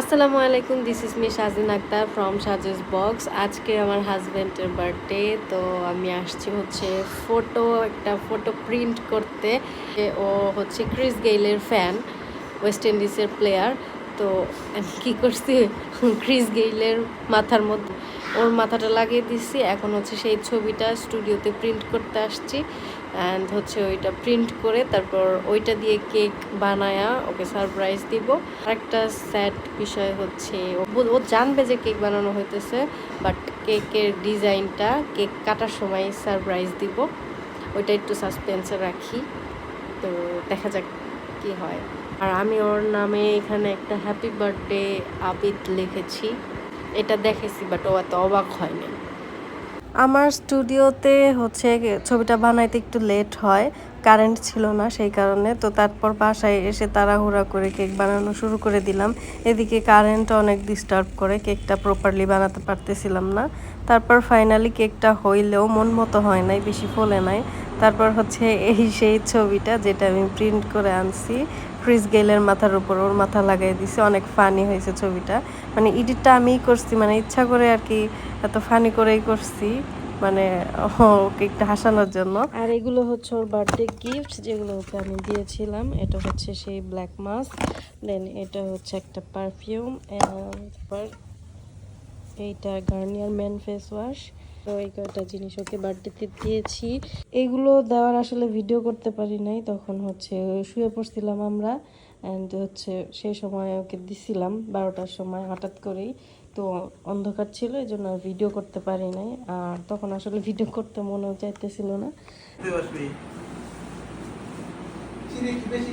আসসালামু আলাইকুম this is me Shajin Akter from such as box আজকে আমার হাজব্যান্ডের বার্থডে তো আমি আসছি হচ্ছে ফটো একটা ফটো প্রিন্ট করতে। ও হচ্ছে ক্রিস গেইলের ফ্যান ওয়েস্ট ইন্ডিজের প্লেয়ার তো কী করছি? ক্রিস গেইলের মাথার মধ্যে। ওর মাথাটা লাগিয়ে দিচ্ছি এখন হচ্ছে সেই ছবিটা স্টুডিওতে প্রিন্ট করতে আসছি। অ্যান্ড হচ্ছে ওইটা প্রিন্ট করে তারপর ওইটা দিয়ে কেক বানায়া ওকে সারপ্রাইজ দিব। আরেকটা স্যাড বিষয় হচ্ছে, ও জানবে যে কেক বানানো হইতেছে বাট কেকের ডিজাইনটা কেক কাটার সময় সারপ্রাইজ দিব। ওইটা একটু সাসপেন্সে রাখি। তো দেখা যাক কি হয়। আর আমি ওর নামে এখানে একটা হ্যাপি বার্থডে আবিদ লিখেছি। এটা দেখেছি বাট ও এত অবাক হয়নি। আমার স্টুডিওতে হচ্ছে ছবিটা বানাইতে একটু লেট হয় কারেন্ট ছিল না সেই কারণে, তো তারপর বাসায় এসে তাড়াহুড়া করে কেক বানানো শুরু করে দিলাম। এদিকে কারেন্ট অনেক ডিস্টার্ব করে কেকটা প্রপারলি বানাতে পারতেছিলাম না। তারপর ফাইনালি কেকটা হইলেও মন মতো হয় নাই, বেশি ফলে নাই। তারপর হচ্ছে এই সেই ছবিটা যেটা আমি প্রিন্ট করে আনছি ক্রিস গেলের মাথার উপর, ওর মাথা লাগাই দিছে, অনেক ফানি হয়েছে ছবিটা। মানে এডিটটা আমিই করছি মানে ইচ্ছা করে আর কি এত ফানি করেই করছি মানে ওকে একটু হাসানোর জন্য। আর এগুলো হচ্ছে ওর বার্থডে গিফট যেগুলো ওকে আমি দিয়েছিলাম, এটা হচ্ছে সেই ব্ল্যাক মাস্ক দেন এটা হচ্ছে একটা পারফিউম এইটা গার্নিয়ার ম্যান ফেস ওয়াশ তো এই কয়টা জিনিস ওকে বার্থডেতে দিয়েছি। এগুলো দেওয়ার আসলে ভিডিও করতে পারি নাই, তখন হচ্ছে শুয়ে পড়ছিলাম আমরা অ্যান্ড হচ্ছে সেই সময় ওকে দিছিলাম, বারোটার সময় হঠাৎ করেই। তো অন্ধকার ছিল এই জন্য ভিডিও করতে পারি নাই, আর তখন আসলে ভিডিও করতে মনেও চাইতেছিল না। বেশি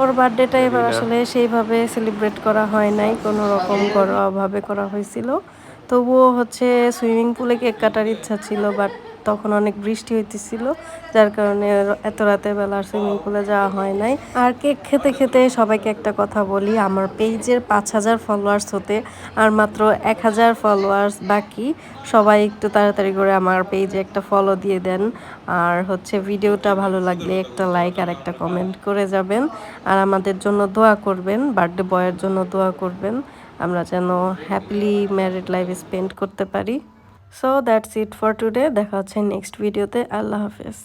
ওর বার্থডেটা এবার আসলে সেইভাবে সেলিব্রেট করা হয় নাই কোনো রকম ঘরোয়াভাবে করা হয়েছিল। তবুও হচ্ছে সুইমিং পুলে কেক কাটার ইচ্ছা ছিল বাট তখন অনেক বৃষ্টি হইতেছিল, যার কারণে এত রাতের বেলা আর সুইমিং পুলে যাওয়া হয় নাই। আর কেক খেতে খেতে সবাইকে একটা কথা বলি, আমার পেজের পাঁচ হাজার ফলোয়ার্স হতে আর মাত্র এক হাজার ফলোয়ার্স বাকি, সবাই একটু তাড়াতাড়ি করে আমার পেজে একটা ফলো দিয়ে দেন। আর হচ্ছে ভিডিওটা ভালো লাগলে একটা লাইক আর একটা কমেন্ট করে যাবেন। আর আমাদের জন্য দোয়া করবেন বার্থডে বয়ের জন্য দোয়া করবেন। আমরা যেন হ্যাপিলি ম্যারিড লাইফ স্পেন্ড করতে পারি। So that's it for today দেখা হচ্ছে নেক্সট ভিডিওতে আল্লাহ হাফেজ।